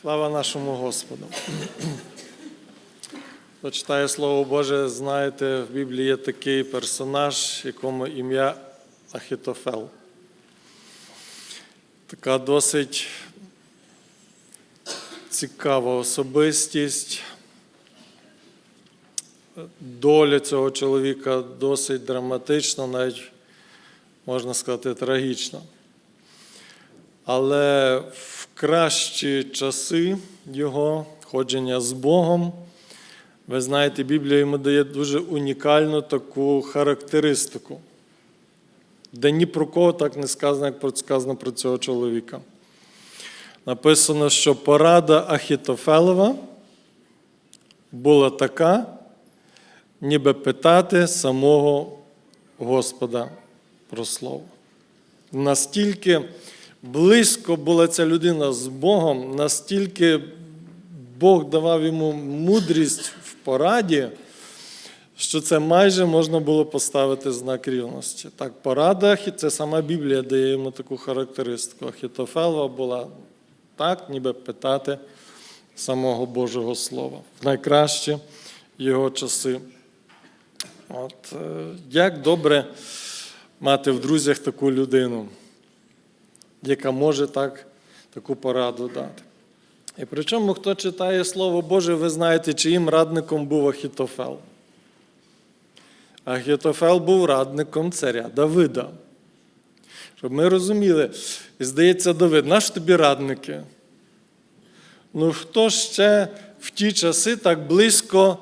Слава нашому Господу. Хто Слово Боже, знаєте, в Біблії є такий персонаж, якому ім'я Ахітофел. Така досить цікава особистість. Доля цього чоловіка досить драматична, навіть можна сказати, трагічна. Але в кращі часи його ходження з Богом, ви знаєте, Біблія йому дає дуже унікальну таку характеристику, де ні про кого так не сказано, як сказано про цього чоловіка. Написано, що порада Ахітофелова була така, ніби питати самого Господа про слово. Настільки близько була ця людина з Богом, настільки Бог давав йому мудрість в пораді, що це майже можна було поставити знак рівності. Так, порада, це сама Біблія дає йому таку характеристику. Ахітофелова була так, ніби питати самого Божого Слова в найкращі його часи. От, е, як добре мати в друзях таку людину, яка може так, таку пораду дати. І причому, хто читає Слово Боже, ви знаєте, чиїм радником був Ахітофел. Ахітофел був радником царя Давида. Щоб ми розуміли, здається, Давид, наш тобі радники? Ну, хто ще в ті часи так близько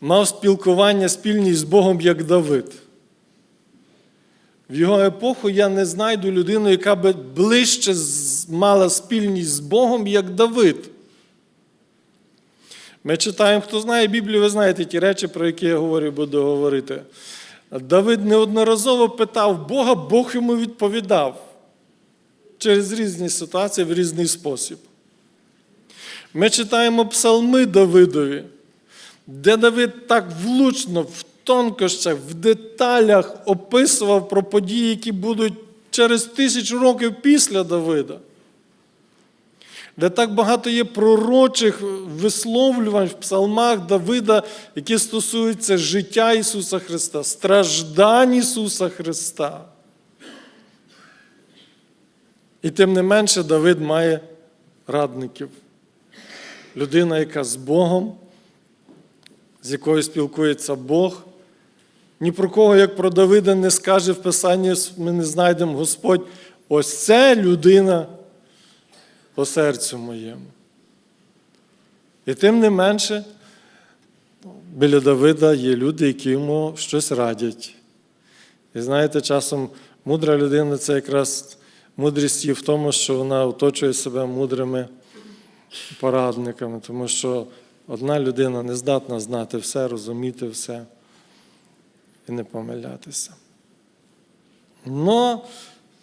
мав спілкування спільність з Богом, як Давид? В його епоху я не знайду людину, яка би ближче мала спільність з Богом, як Давид. Ми читаємо, хто знає Біблію, ви знаєте ті речі, про які я говорю, буду говорити. Давид неодноразово питав Бога, Бог йому відповідав через різні ситуації в різний спосіб. Ми читаємо псалми Давидові, де Давид так влучно, в тонкощах, в деталях описував про події, які будуть через тисячу років після Давида. Де так багато є пророчих висловлювань в псалмах Давида, які стосуються життя Ісуса Христа, страждань Ісуса Христа. І тим не менше Давид має радників. Людина, яка з Богом, з якою спілкується Бог. Ні про кого, як про Давида, не скаже в Писанні, ми не знайдемо Господь. Ось це людина по серцю моєму. І тим не менше, біля Давида є люди, які йому щось радять. І знаєте, часом мудра людина це якраз мудрість її в тому, що вона оточує себе мудрими порадниками, тому що одна людина не здатна знати все, розуміти все і не помилятися. Но,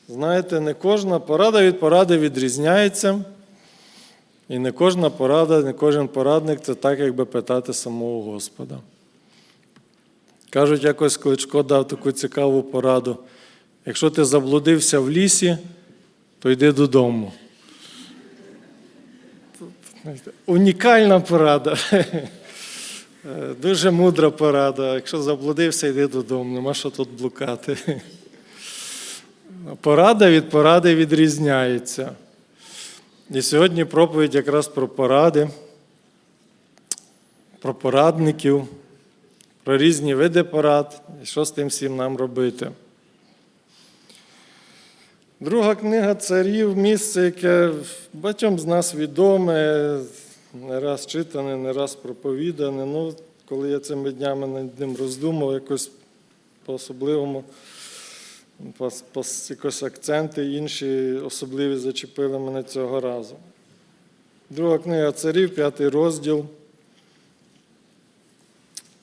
знаєте, не кожна порада від поради відрізняється. І не кожна порада, не кожен порадник це так, якби питати самого Господа. Кажуть, якось Кличко дав таку цікаву пораду. Якщо ти заблудився в лісі, то йди додому. Унікальна порада. Е, Дуже мудра порада. Якщо заблудився, йди додому, нема що тут блукати. Порада від поради відрізняється. І сьогодні проповідь якраз про поради, про порадників, про різні види порад і що з тим всім нам робити. Друга книга царів місце, яке багатьом з нас відоме, не раз читане, не раз проповідане. Ну, коли я цими днями над ним роздумав, якось по-особливому, по, по, якось акценти інші особливі зачепили мене цього разу. Друга книга царів, п'ятий розділ.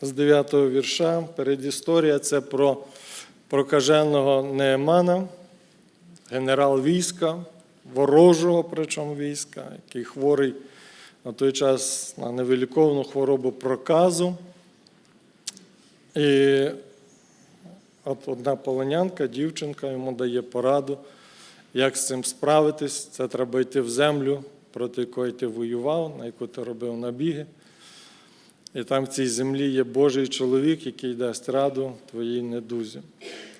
З 9 вірша. Передісторія це про прокаженого Неемана генерал війська, ворожого, причому війська, який хворий на той час на невиліковну хворобу проказу. І от одна полонянка, дівчинка, йому дає пораду, як з цим справитись. Це треба йти в землю проти якої ти воював, на яку ти робив набіги. І там в цій землі є Божий чоловік, який дасть раду твоїй недузі.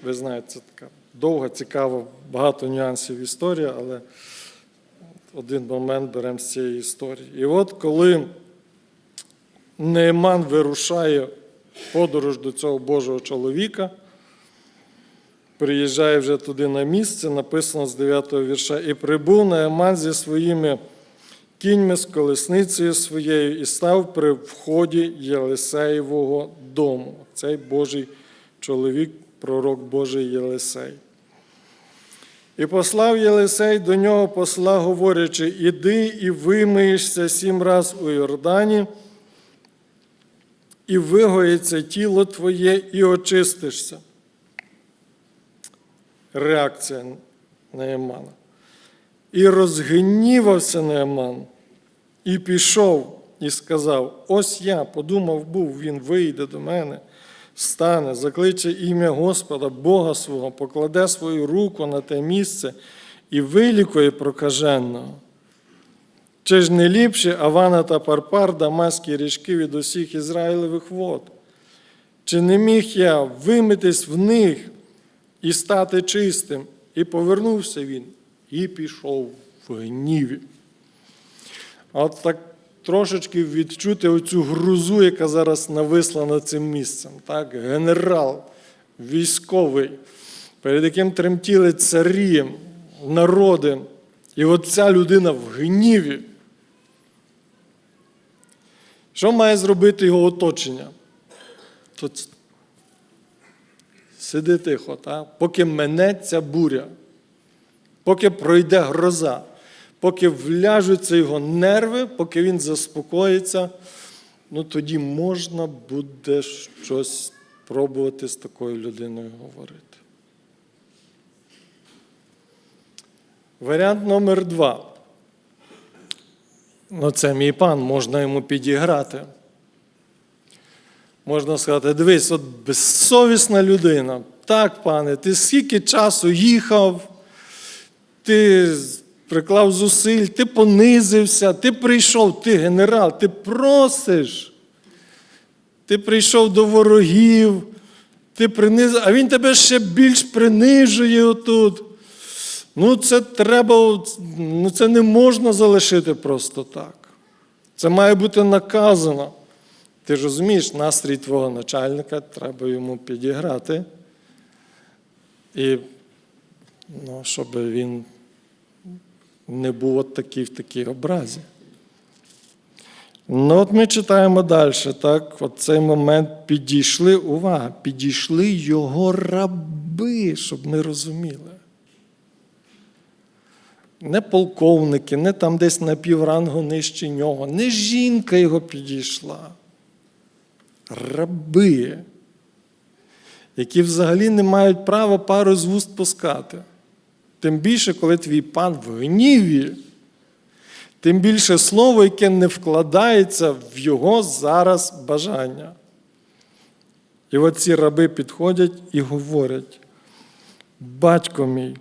Ви знаєте, це така довга, цікава, багато нюансів історія, але один момент беремо з цієї історії. І от коли Нееман вирушає подорож до цього Божого чоловіка, приїжджає вже туди на місце, написано з 9 го вірша, і прибув Нееман зі своїми кіньми з колесницею своєю і став при вході Єлисеєвого дому. Цей Божий чоловік, пророк Божий Єлисей. І послав Єлисей до нього посла, говорячи: Іди і вимиєшся сім раз у Йордані, і вигоїться тіло твоє, і очистишся. Реакція Неемана. І розгнівався Нееман, і пішов, і сказав: Ось я подумав був, він вийде до мене, стане, закличе ім'я Господа, Бога свого, покладе свою руку на те місце і вилікує прокаженого. Чи ж не ліпше Авана та Парпар, Дамаські річки від усіх Ізраїлевих вод? Чи не міг я вимитись в них і стати чистим? І повернувся він і пішов в гніві. От так трошечки відчути оцю грузу, яка зараз нависла над цим місцем. Так? Генерал, військовий, перед яким тремтіли царі, народи. І от ця людина в гніві. Що має зробити його оточення? Тут сиди тихо, так? поки минеться буря, поки пройде гроза, поки вляжуться його нерви, поки він заспокоїться, ну тоді можна буде щось пробувати з такою людиною говорити. Варіант номер два. Ну, це мій пан, можна йому підіграти. Можна сказати, дивись, от безсовісна людина. Так, пане, ти скільки часу їхав, ти приклав зусиль, ти понизився, ти прийшов, ти генерал, ти просиш. Ти прийшов до ворогів, ти принизив, а він тебе ще більш принижує отут. Ну, це треба, ну це не можна залишити просто так. Це має бути наказано. Ти ж розумієш, настрій твого начальника треба йому підіграти. І ну, щоб він не був от такий в такій образі. Ну, от ми читаємо далі, так, от цей момент підійшли, увага, підійшли його раби, щоб ми розуміли. Не полковники, не там десь на піврангу нижче нього, не жінка його підійшла. Раби, які взагалі не мають права пару з вуст пускати. Тим більше, коли твій пан в гніві, тим більше слово, яке не вкладається в його зараз бажання. І от ці раби підходять і говорять: батько мій,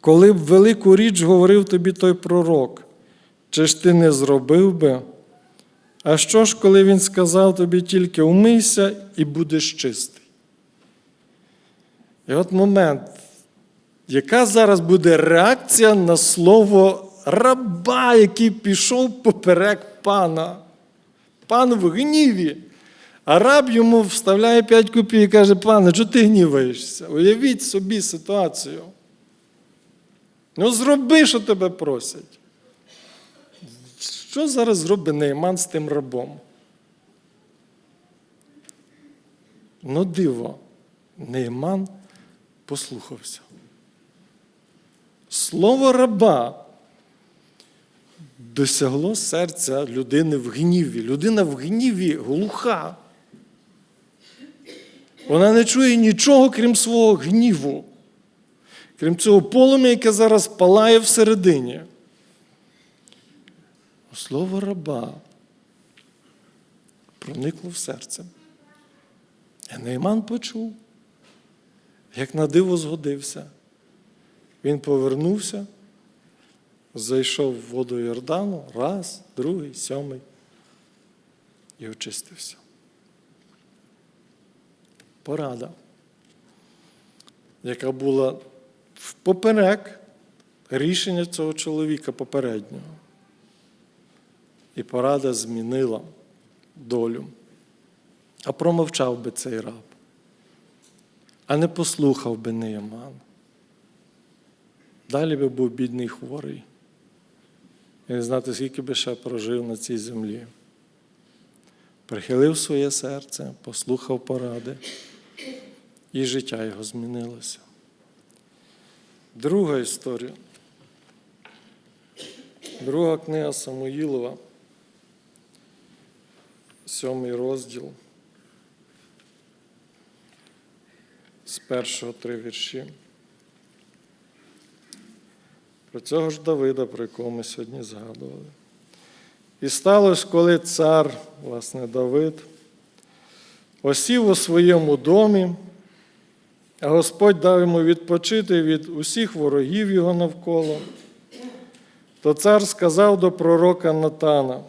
коли б велику річ говорив тобі той пророк, чи ж ти не зробив би? А що ж, коли він сказав тобі тільки умийся і будеш чистий? І от момент, яка зараз буде реакція на слово раба, який пішов поперек пана? Пан в гніві. А раб йому вставляє 5 копійок і каже, пане, чого ти гніваєшся? Уявіть собі ситуацію. Ну, зроби, що тебе просять. Що зараз зробить Нейман з тим рабом? Ну, диво, Нейман послухався. Слово раба досягло серця людини в гніві. Людина в гніві глуха. Вона не чує нічого, крім свого гніву, крім цього полум'я, яке зараз палає всередині. Слово раба проникло в серце. І Нейман почув, як на диво згодився. Він повернувся зайшов в воду Йордану, раз, другий, сьомий і очистився. Порада, яка була впоперек рішення цього чоловіка попереднього. І порада змінила долю. А промовчав би цей раб, а не послухав би Неєман. Далі би був бідний хворий. І не знати, скільки би ще прожив на цій землі. Прихилив своє серце, послухав поради, і життя його змінилося. Друга історія. Друга книга Самуїлова, сьомий розділ. З першого три вірші. Про цього ж Давида, про якого ми сьогодні згадували. І сталося, коли цар, власне, Давид, осів у своєму домі, а Господь дав йому відпочити від усіх ворогів його навколо, то цар сказав до пророка Натана: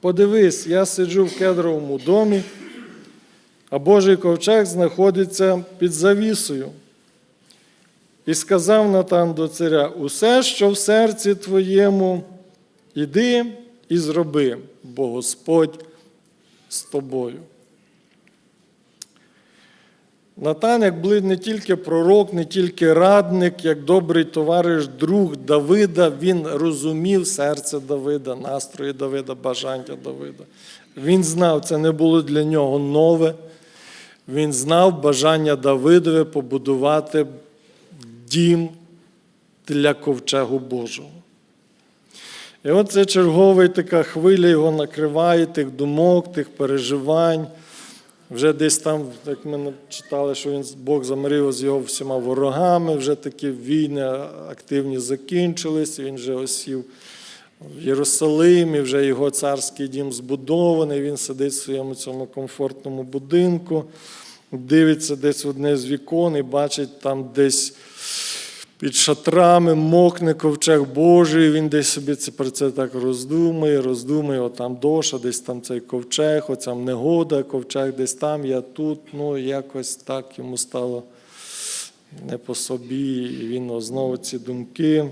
Подивись, я сиджу в кедровому домі, а Божий ковчег знаходиться під завісою. І сказав Натан до царя: усе, що в серці твоєму, іди і зроби, бо Господь з тобою. Натан, як був не тільки пророк, не тільки радник, як добрий товариш, друг Давида, він розумів серце Давида, настрої Давида, бажання Давида. Він знав, це не було для нього нове. Він знав бажання Давидове побудувати дім для ковчегу Божого. І от це черговий така хвиля його накриває, тих думок, тих переживань. Вже десь там, як ми читали, що він Бог замирив з його всіма ворогами, вже такі війни активні закінчились, він вже осів в Єрусалимі, вже його царський дім збудований, він сидить в своєму цьому комфортному будинку, дивиться десь одне з вікон і бачить там десь під шатрами мокне ковчег Божий, він десь собі це, про це так роздумує, роздумує, от там доша, десь там цей ковчег, оця негода, ковчег десь там, я тут, ну якось так йому стало не по собі. І він знову ці думки.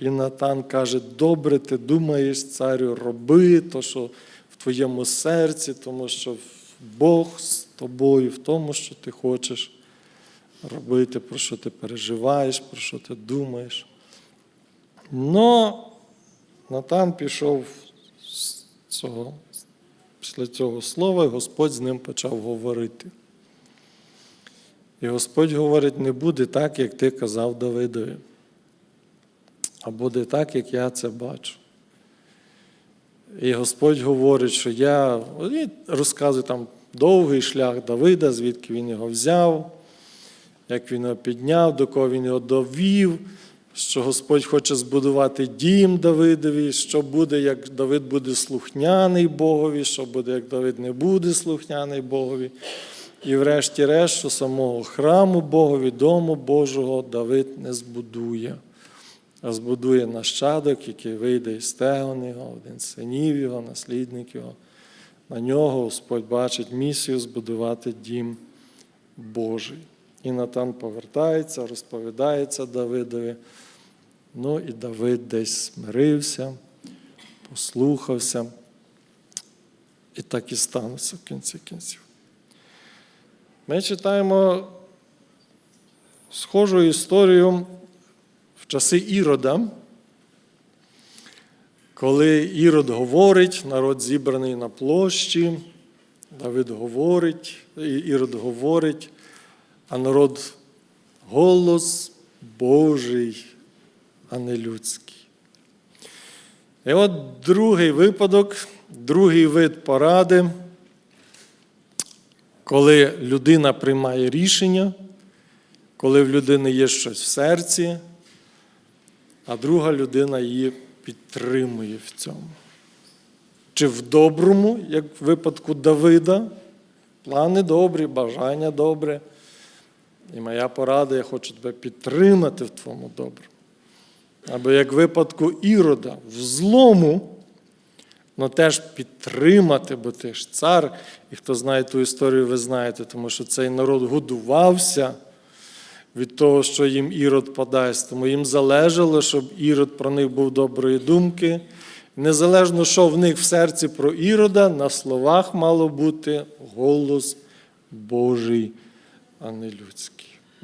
І Натан каже: добре, ти думаєш, царю, роби то, що в твоєму серці, тому що Бог з тобою, в тому, що ти хочеш робити, про що ти переживаєш, про що ти думаєш. Но Натан пішов з цього, після цього слова, і Господь з ним почав говорити. І Господь говорить, не буде так, як ти казав Давидові, а буде так, як я це бачу. І Господь говорить, що я і розказує там довгий шлях Давида, звідки він його взяв як він його підняв, до кого він його довів, що Господь хоче збудувати дім Давидові, що буде, як Давид буде слухняний Богові, що буде, як Давид не буде слухняний Богові. І врешті-решт, що самого храму Богові, дому Божого Давид не збудує, а збудує нащадок, який вийде із стегон його, один синів його, наслідник його. На нього Господь бачить місію збудувати дім Божий. І Натан повертається, розповідається Давидові. Ну і Давид десь смирився, послухався. І так і станеться в кінці кінців. Ми читаємо схожу історію в часи Ірода, коли Ірод говорить, народ зібраний на площі, Давид говорить, Ірод говорить а народ голос Божий, а не людський. І от другий випадок, другий вид поради, коли людина приймає рішення, коли в людини є щось в серці, а друга людина її підтримує в цьому. Чи в доброму, як в випадку Давида, плани добрі, бажання добре. І моя порада, я хочу тебе підтримати в твоєму доброму. або як в випадку Ірода, в злому, але теж підтримати, бо ти ж цар, і хто знає ту історію, ви знаєте, тому що цей народ годувався від того, що їм Ірод подасть. Тому їм залежало, щоб Ірод про них був доброї думки. Незалежно, що в них в серці про Ірода, на словах мало бути голос Божий, а не людський.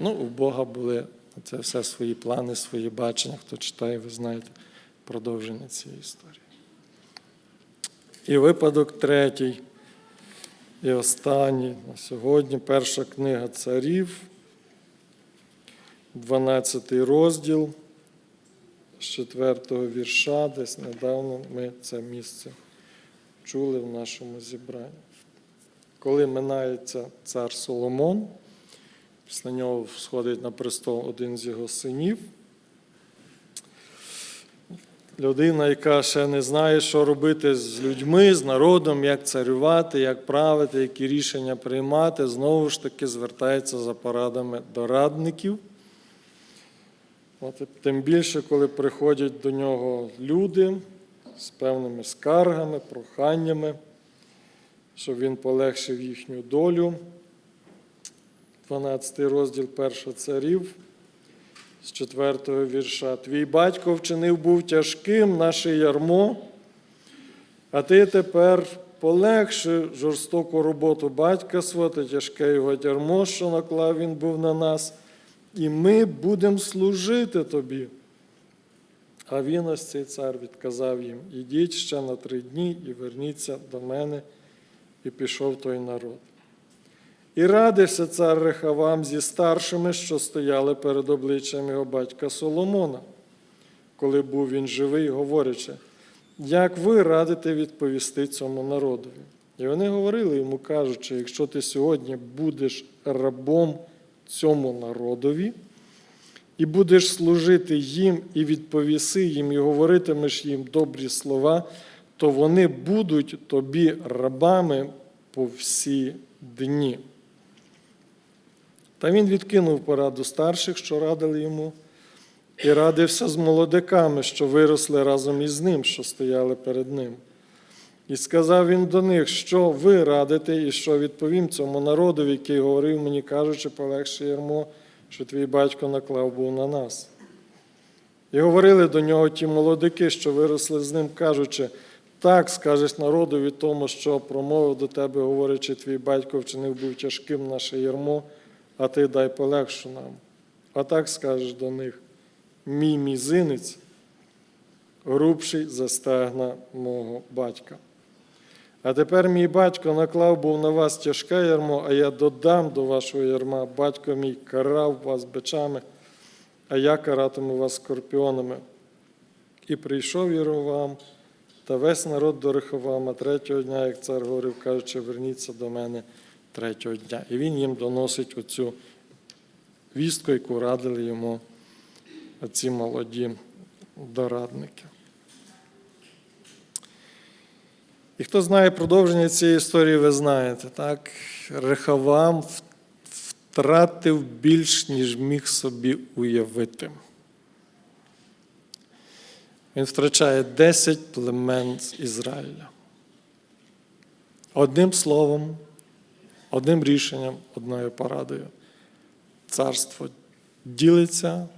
Ну, у Бога були це все свої плани, свої бачення. Хто читає, ви знаєте продовження цієї історії. І випадок третій. І останній на сьогодні перша книга царів, 12 розділ з 4 вірша, десь недавно ми це місце чули в нашому зібранні. Коли минається цар Соломон, після нього сходить на престол один з його синів. Людина, яка ще не знає, що робити з людьми, з народом, як царювати, як правити, які рішення приймати, знову ж таки звертається за порадами до радників. От, тим більше, коли приходять до нього люди з певними скаргами, проханнями, щоб він полегшив їхню долю. 12 розділ першого царів з 4 вірша. Твій батько вчинив був тяжким наше ярмо, а ти тепер полегши жорстоку роботу батька свого та тяжке його ярмо, що наклав він був на нас, і ми будемо служити тобі. А він ось цей цар відказав їм: ідіть ще на три дні і верніться до мене, і пішов той народ. І радився цар Рехавам зі старшими, що стояли перед обличчям його батька Соломона, коли був він живий, говорячи, як ви радите відповісти цьому народові? І вони говорили йому, кажучи, якщо ти сьогодні будеш рабом цьому народові, і будеш служити їм, і відповіси їм, і говоритимеш їм добрі слова, то вони будуть тобі рабами по всі дні. Та він відкинув пораду старших, що радили йому, і радився з молодиками, що виросли разом із ним, що стояли перед ним. І сказав він до них, що ви радите, і що відповім цьому народу, який говорив мені, кажучи, полегше ярмо, що твій батько наклав був на нас. І говорили до нього ті молодики, що виросли з ним, кажучи, так скажеш народові тому, що промовив до тебе, говорячи, твій батько вчинив був тяжким наше ярмо, а ти дай полегшу нам. А так скажеш до них: мій мізинець, грубший за стегна мого батька. А тепер мій батько наклав був на вас тяжке ярмо, а я додам до вашого ярма. Батько мій карав вас бичами, а я каратиму вас скорпіонами. І прийшов Єровам, та весь народ до Реховама третього дня, як цар говорив, кажучи, верніться до мене третього дня. І він їм доносить оцю вістку, яку радили йому ці молоді дорадники. І хто знає продовження цієї історії, ви знаєте, так? Рехавам втратив більш, ніж міг собі уявити. Він втрачає 10 племен з Ізраїля. Одним словом, одним рішенням, одною порадою. Царство ділиться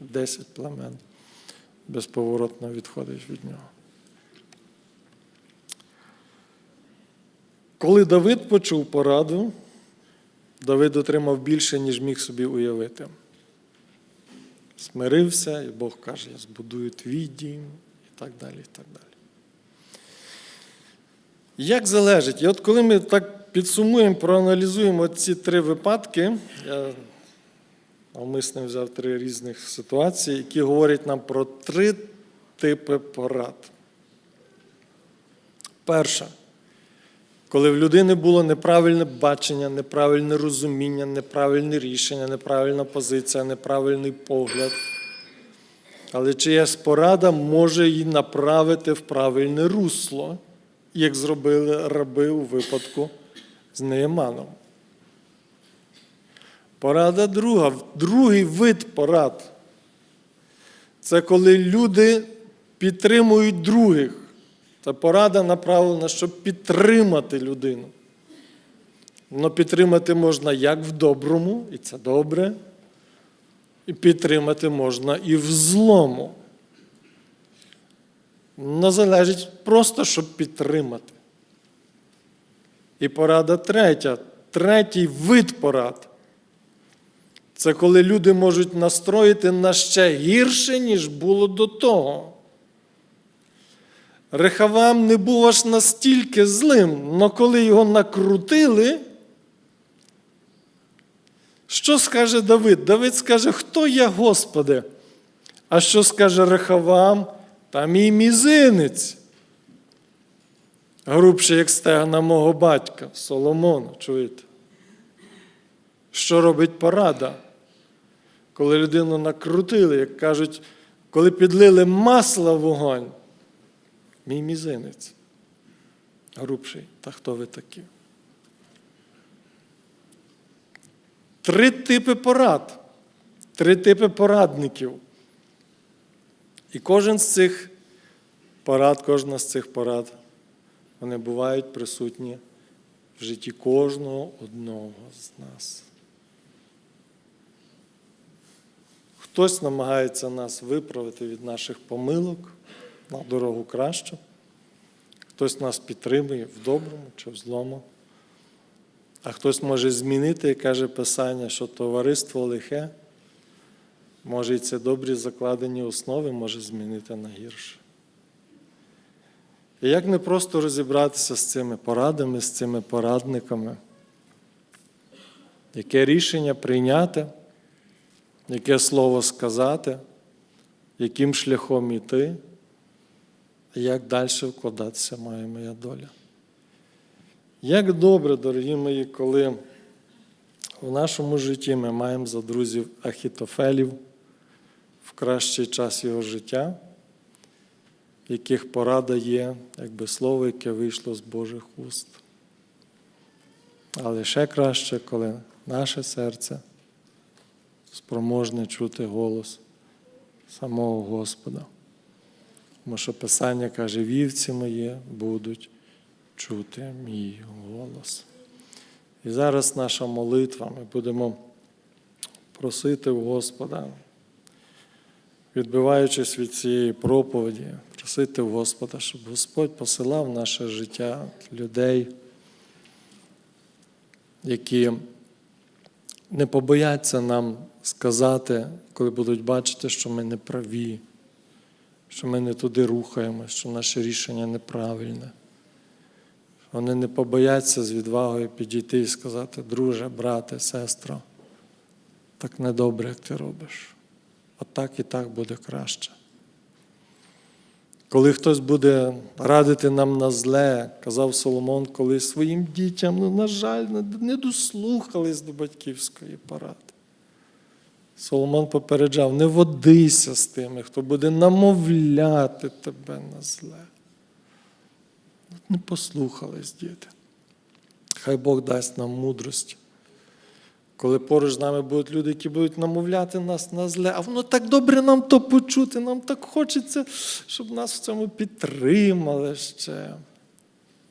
10 племен, безповоротно відходить від нього. Коли Давид почув пораду, Давид отримав більше, ніж міг собі уявити. Смирився, і Бог каже, я збудую твій дім, і так далі. і так далі. Як залежить? І от коли ми так підсумуємо, проаналізуємо ці три випадки, я навмисно взяв три різних ситуації, які говорять нам про три типи порад. Перша. Коли в людини було неправильне бачення, неправильне розуміння, неправильне рішення, неправильна позиція, неправильний погляд. Але чиясь порада може її направити в правильне русло, як зробили раби у випадку з Неєманом. Порада друга, другий вид порад. це коли люди підтримують других. Та порада направлена, щоб підтримати людину. Но підтримати можна як в доброму, і це добре, і підтримати можна і в злому. Но залежить просто, щоб підтримати. І порада третя, третій вид порад. Це коли люди можуть настроїти на ще гірше, ніж було до того. Рехавам не був аж настільки злим, але коли його накрутили, що скаже Давид? Давид скаже, хто я, Господи? А що скаже Рехавам? Та мій мізинець. Грубше, як стегна мого батька Соломона, чуєте? Що робить порада? Коли людину накрутили, як кажуть, коли підлили масло в вогонь, мій мізинець. Грубший, та хто ви такі? Три типи порад, три типи порадників. І кожен з цих порад, кожна з цих порад, вони бувають присутні в житті кожного одного з нас. Хтось намагається нас виправити від наших помилок на дорогу кращу, хтось нас підтримує в доброму чи в злому, а хтось може змінити каже Писання, що товариство лихе, може і ці добрі закладені основи може змінити на гірше. І як не просто розібратися з цими порадами, з цими порадниками, яке рішення прийняти, яке слово сказати, яким шляхом іти, а як далі вкладатися має моя доля. Як добре, дорогі мої, коли в нашому житті ми маємо за друзів Ахітофелів кращий час його життя, яких порада є, якби слово, яке вийшло з Божих уст. Але ще краще, коли наше серце спроможне чути голос самого Господа. Тому що Писання каже, вівці мої будуть чути мій голос. І зараз наша молитва, ми будемо просити у Господа, відбиваючись від цієї проповіді, просити Господа, щоб Господь посилав наше життя людей, які не побояться нам сказати, коли будуть бачити, що ми не праві, що ми не туди рухаємося, що наше рішення неправильне. Вони не побояться з відвагою підійти і сказати, друже, брате, сестро, так недобре, як ти робиш. А так і так буде краще. Коли хтось буде радити нам на зле, казав Соломон, коли своїм дітям, ну, на жаль, не дослухались до батьківської поради. Соломон попереджав: не водися з тими, хто буде намовляти тебе на зле. Не послухались діти. Хай Бог дасть нам мудрості. Коли поруч з нами будуть люди, які будуть намовляти нас на зле, а воно так добре нам то почути, нам так хочеться, щоб нас в цьому підтримали ще.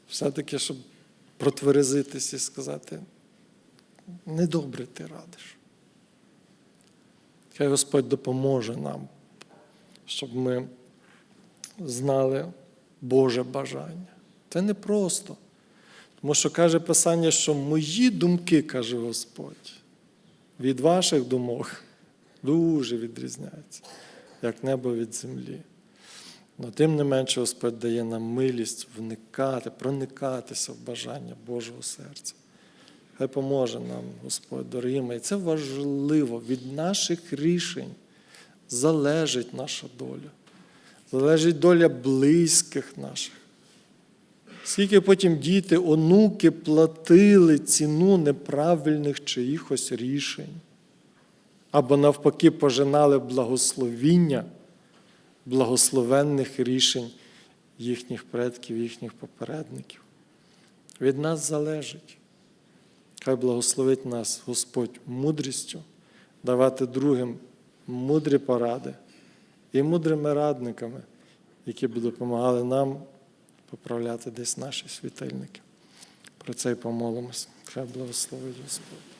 Все-таки, щоб протверезитись і сказати, недобре ти радиш. Хай Господь допоможе нам, щоб ми знали Боже бажання. Це не просто. Тому що каже Писання, що мої думки, каже Господь, від ваших думок дуже відрізняються, як небо від землі. Но тим не менше Господь дає нам милість вникати, проникатися в бажання Божого серця. Хай поможе нам, Господь, дорогі мої. Це важливо. Від наших рішень залежить наша доля, залежить доля близьких наших. Скільки потім діти, онуки платили ціну неправильних чиїхось рішень, або навпаки пожинали благословіння благословенних рішень їхніх предків, їхніх попередників. Від нас залежить. Хай благословить нас Господь мудрістю, давати другим мудрі поради і мудрими радниками, які б допомагали нам поправляти десь наші світильники. Про це й помолимось. Хай благословить Господь.